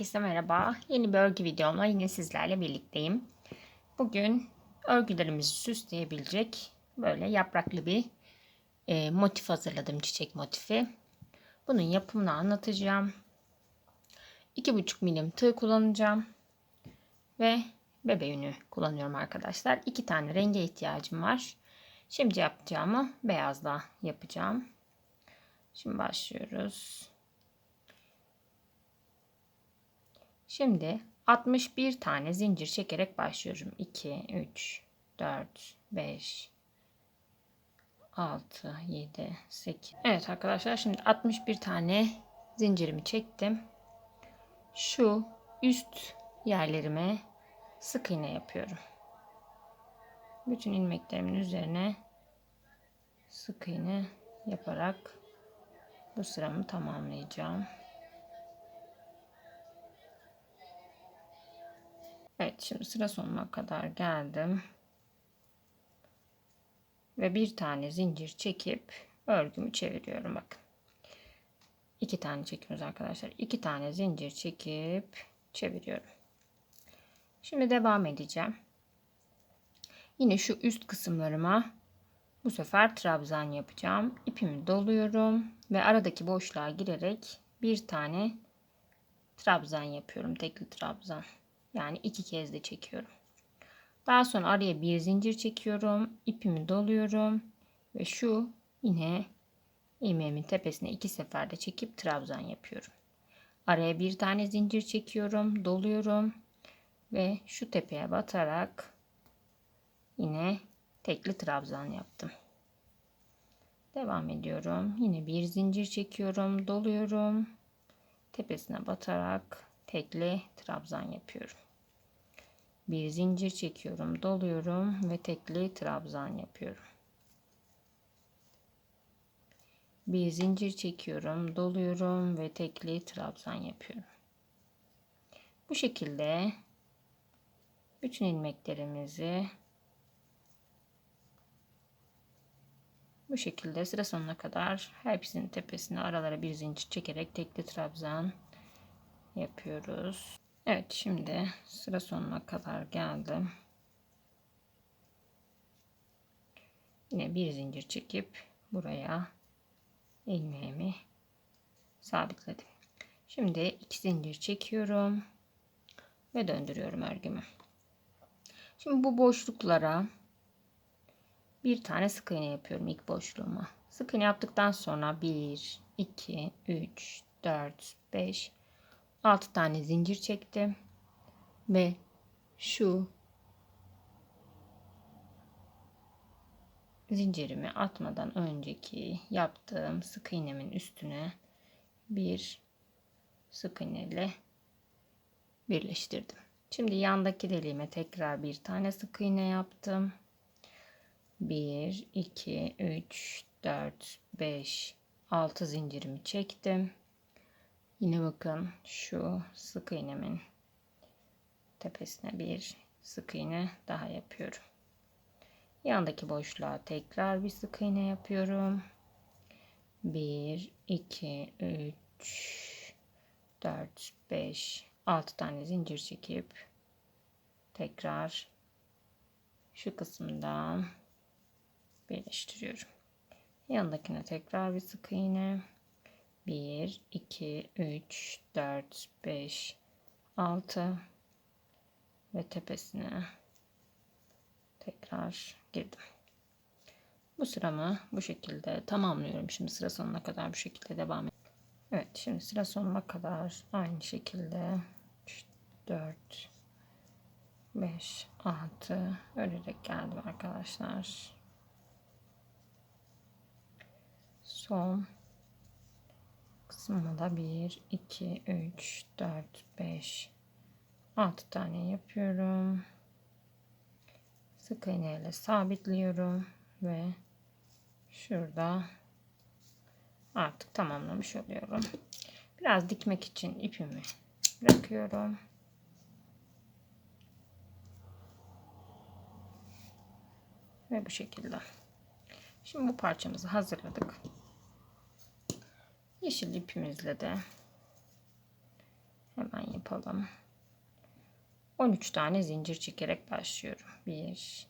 Herkese merhaba. Yeni bir örgü videomla yine sizlerle birlikteyim. Bugün örgülerimizi süsleyebilecek böyle yapraklı bir e, motif hazırladım. Çiçek motifi. Bunun yapımını anlatacağım. 2,5 milim tığ kullanacağım. Ve bebe yünü kullanıyorum arkadaşlar. İki tane renge ihtiyacım var. Şimdi yapacağımı beyazla yapacağım. Şimdi başlıyoruz. Şimdi 61 tane zincir çekerek başlıyorum. 2, 3, 4, 5, 6, 7, 8. Evet arkadaşlar şimdi 61 tane zincirimi çektim. Şu üst yerlerime sık iğne yapıyorum. Bütün ilmeklerimin üzerine sık iğne yaparak bu sıramı tamamlayacağım. Evet şimdi sıra sonuna kadar geldim. Ve bir tane zincir çekip örgümü çeviriyorum bakın. İki tane çekiyoruz arkadaşlar. İki tane zincir çekip çeviriyorum. Şimdi devam edeceğim. Yine şu üst kısımlarıma bu sefer trabzan yapacağım. İpimi doluyorum ve aradaki boşluğa girerek bir tane trabzan yapıyorum. Tekli trabzan. Yani iki kez de çekiyorum. Daha sonra araya bir zincir çekiyorum. ipimi doluyorum. Ve şu yine ilmeğimin tepesine iki seferde çekip trabzan yapıyorum. Araya bir tane zincir çekiyorum. Doluyorum. Ve şu tepeye batarak yine tekli trabzan yaptım. Devam ediyorum. Yine bir zincir çekiyorum. Doluyorum. Tepesine batarak tekli trabzan yapıyorum. Bir zincir çekiyorum, doluyorum ve tekli trabzan yapıyorum. Bir zincir çekiyorum, doluyorum ve tekli trabzan yapıyorum. Bu şekilde bütün ilmeklerimizi bu şekilde sıra sonuna kadar hepsinin tepesine aralara bir zincir çekerek tekli trabzan yapıyoruz. Evet şimdi sıra sonuna kadar geldim. Yine bir zincir çekip buraya ilmeğimi sabitledim. Şimdi iki zincir çekiyorum ve döndürüyorum örgümü. Şimdi bu boşluklara bir tane sık iğne yapıyorum ilk boşluğuma. Sık iğne yaptıktan sonra 1, 2, 3, 4, 5, 6 tane zincir çektim ve şu zincirimi atmadan önceki yaptığım sık iğnemin üstüne bir sık iğne ile birleştirdim. Şimdi yandaki deliğime tekrar bir tane sık iğne yaptım. 1 2 3 4 5 6 zincirimi çektim. Yine bakın şu sık iğnemin tepesine bir sık iğne daha yapıyorum. Yandaki boşluğa tekrar bir sık iğne yapıyorum. 1 2 3 4 5 6 tane zincir çekip tekrar şu kısımdan birleştiriyorum. Yanındakine tekrar bir sık iğne 1, 2, 3, 4, 5, 6 ve tepesine tekrar girdim. Bu sıramı bu şekilde tamamlıyorum. Şimdi sıra sonuna kadar bu şekilde devam ediyorum. Evet şimdi sıra sonuna kadar aynı şekilde 3, 4, 5, 6 örerek geldim arkadaşlar. Son kısmına da 1, 2, 3, 4, 5, 6 tane yapıyorum. Sık iğne ile sabitliyorum ve şurada artık tamamlamış oluyorum. Biraz dikmek için ipimi bırakıyorum. Ve bu şekilde. Şimdi bu parçamızı hazırladık. Yeşil ipimizle de Hemen yapalım. 13 tane zincir çekerek başlıyorum. 1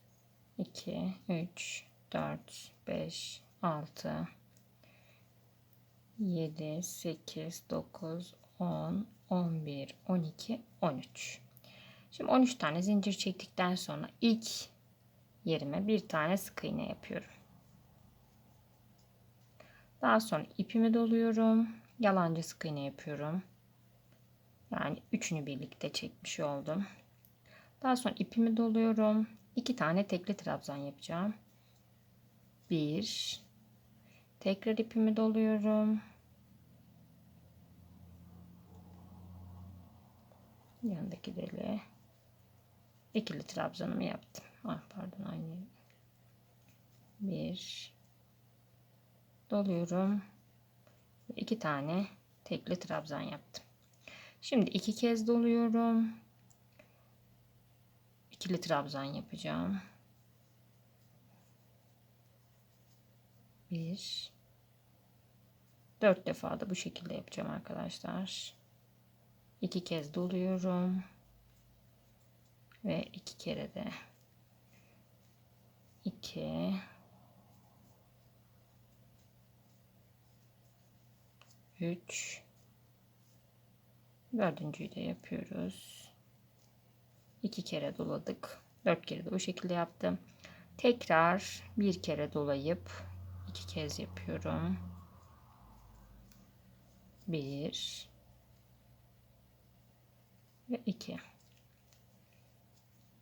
2 3 4 5 6 7 8 9 10 11 12 13 Şimdi 13 tane zincir çektikten sonra ilk yerime bir tane sık iğne yapıyorum. Daha sonra ipimi doluyorum. Yalancı sık iğne yapıyorum. Yani üçünü birlikte çekmiş oldum. Daha sonra ipimi doluyorum. İki tane tekli trabzan yapacağım. Bir. Tekrar ipimi doluyorum. Yanındaki deli. İkili trabzanımı yaptım. Ah pardon aynı. Bir. Doluyorum. iki tane tekli trabzan yaptım. Şimdi iki kez doluyorum. İkili trabzan yapacağım. Bir. Dört defa da bu şekilde yapacağım arkadaşlar. İki kez doluyorum. Ve iki kere de iki üç Dördüncüyü de yapıyoruz. İki kere doladık. Dört kere de bu şekilde yaptım. Tekrar bir kere dolayıp iki kez yapıyorum. Bir ve iki.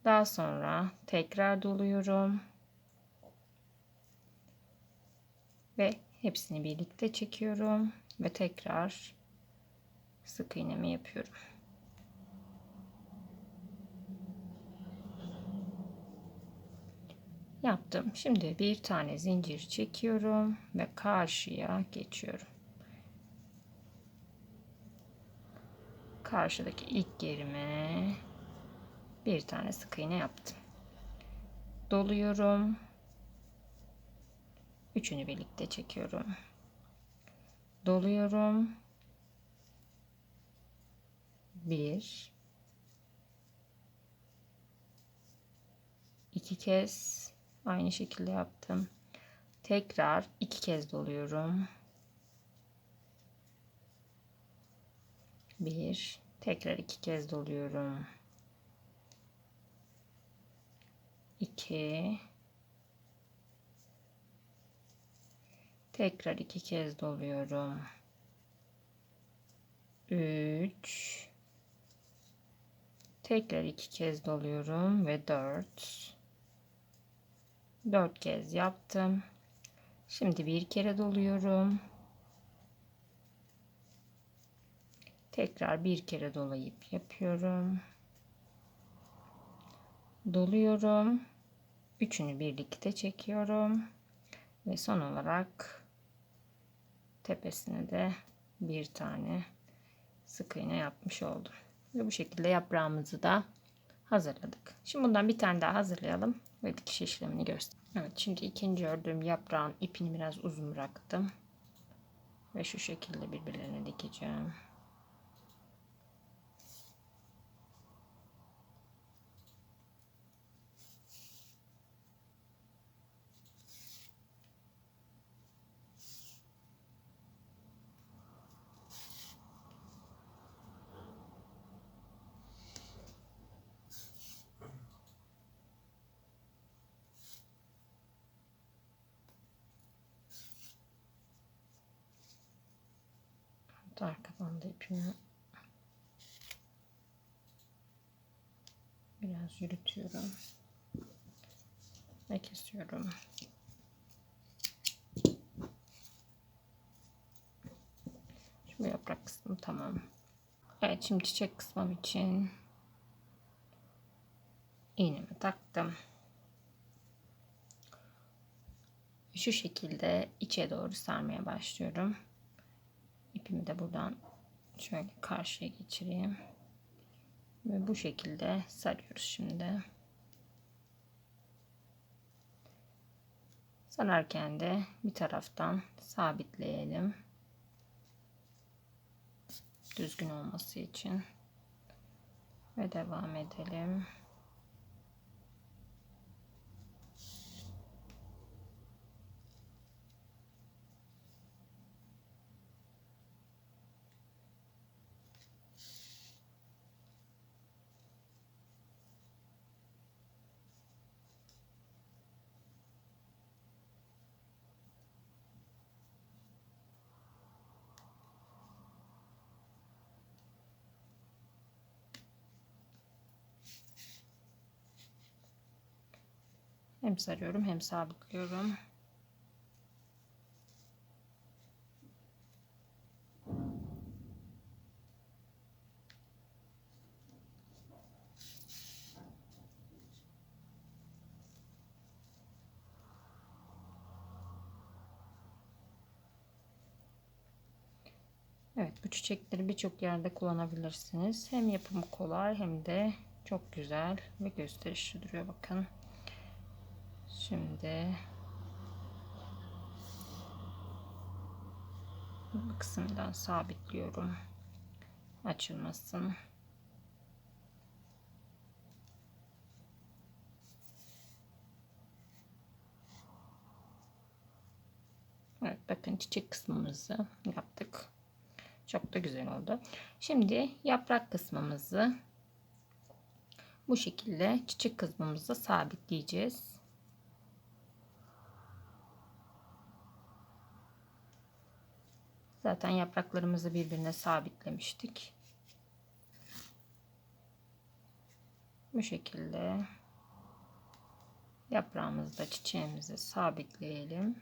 Daha sonra tekrar doluyorum. Ve hepsini birlikte çekiyorum ve tekrar sık iğnemi yapıyorum. Yaptım. Şimdi bir tane zincir çekiyorum ve karşıya geçiyorum. Karşıdaki ilk yerime bir tane sık iğne yaptım. Doluyorum. Üçünü birlikte çekiyorum. Doluyorum bir iki kez aynı şekilde yaptım. Tekrar iki kez doluyorum. Bir, tekrar iki kez doluyorum. İki, tekrar iki kez doluyorum. Üç, Tekrar iki kez doluyorum ve dört. Dört kez yaptım. Şimdi bir kere doluyorum. Tekrar bir kere dolayıp yapıyorum. Doluyorum. Üçünü birlikte çekiyorum. Ve son olarak tepesine de bir tane sık iğne yapmış oldum. Ve bu şekilde yaprağımızı da hazırladık. Şimdi bundan bir tane daha hazırlayalım ve dikiş işlemini göster. Evet şimdi ikinci ördüğüm yaprağın ipini biraz uzun bıraktım. Ve şu şekilde birbirlerine dikeceğim. Arkadan da ipimi biraz yürütüyorum ve kesiyorum. Şimdi yaprak kısmı tamam. Evet şimdi çiçek kısmım için iğnemi taktım. Şu şekilde içe doğru sarmaya başlıyorum ipimi de buradan şöyle karşıya geçireyim. Ve bu şekilde sarıyoruz şimdi. Sararken de bir taraftan sabitleyelim. Düzgün olması için. Ve devam edelim. Hem sarıyorum hem sabitliyorum. Evet bu çiçekleri birçok yerde kullanabilirsiniz. Hem yapımı kolay hem de çok güzel ve gösterişli duruyor bakın. Şimdi bu kısımdan sabitliyorum. Açılmasın. Evet bakın çiçek kısmımızı yaptık. Çok da güzel oldu. Şimdi yaprak kısmımızı bu şekilde çiçek kısmımızı sabitleyeceğiz. Zaten yapraklarımızı birbirine sabitlemiştik. Bu şekilde yaprağımızı da çiçeğimizi sabitleyelim.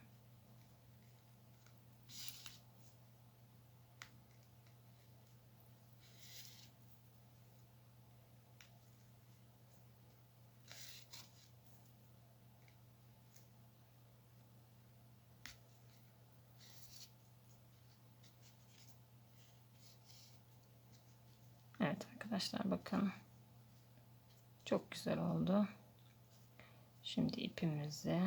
Evet arkadaşlar bakın. Çok güzel oldu. Şimdi ipimizi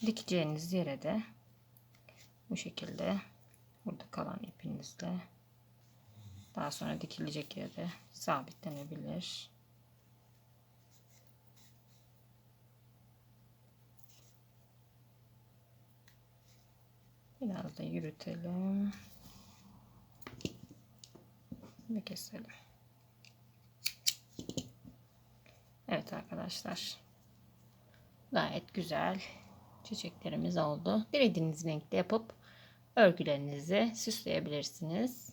dikeceğiniz yere de bu şekilde burada kalan ipinizle daha sonra dikilecek yere sabitlenebilir. Biraz da yürütelim. Ve keselim. Evet arkadaşlar. Gayet güzel çiçeklerimiz oldu. Dilediğiniz renkte yapıp örgülerinizi süsleyebilirsiniz.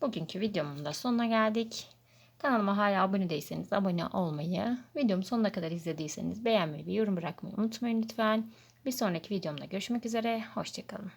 Bugünkü videomun da sonuna geldik. Kanalıma hala abone değilseniz abone olmayı, videomu sonuna kadar izlediyseniz beğenmeyi ve yorum bırakmayı unutmayın lütfen. Bir sonraki videomda görüşmek üzere. Hoşçakalın.